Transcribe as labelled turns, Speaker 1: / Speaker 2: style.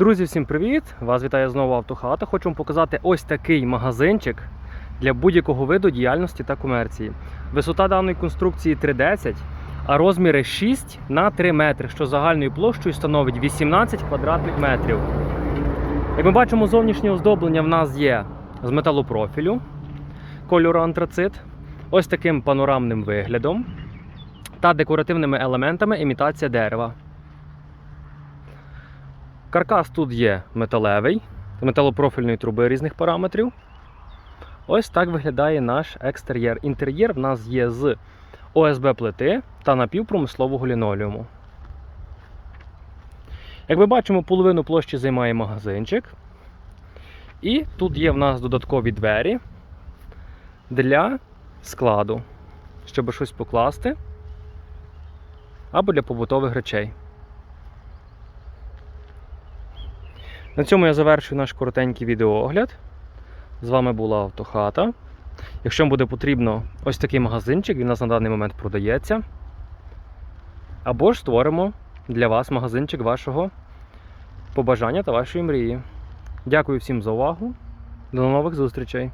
Speaker 1: Друзі, всім привіт! Вас вітає знову Автохата. Хочу вам показати ось такий магазинчик для будь-якого виду діяльності та комерції. Висота даної конструкції 3,10, а розміри 6 на 3 метри, що загальною площею становить 18 квадратних метрів. Як ми бачимо, зовнішнє оздоблення в нас є з металопрофілю кольору антрацит, ось таким панорамним виглядом та декоративними елементами імітація дерева. Каркас тут є металевий, металопрофільної труби різних параметрів. Ось так виглядає наш екстер'єр. Інтер'єр в нас є з ОСБ плити та напівпромислового лінолеуму. Як ми бачимо, половину площі займає магазинчик. І тут є в нас додаткові двері для складу, щоб щось покласти або для побутових речей. На цьому я завершую наш коротенький відеоогляд. З вами була Автохата. Якщо вам буде потрібно ось такий магазинчик, він у нас на даний момент продається. Або ж створимо для вас магазинчик вашого побажання та вашої мрії. Дякую всім за увагу. До нових зустрічей!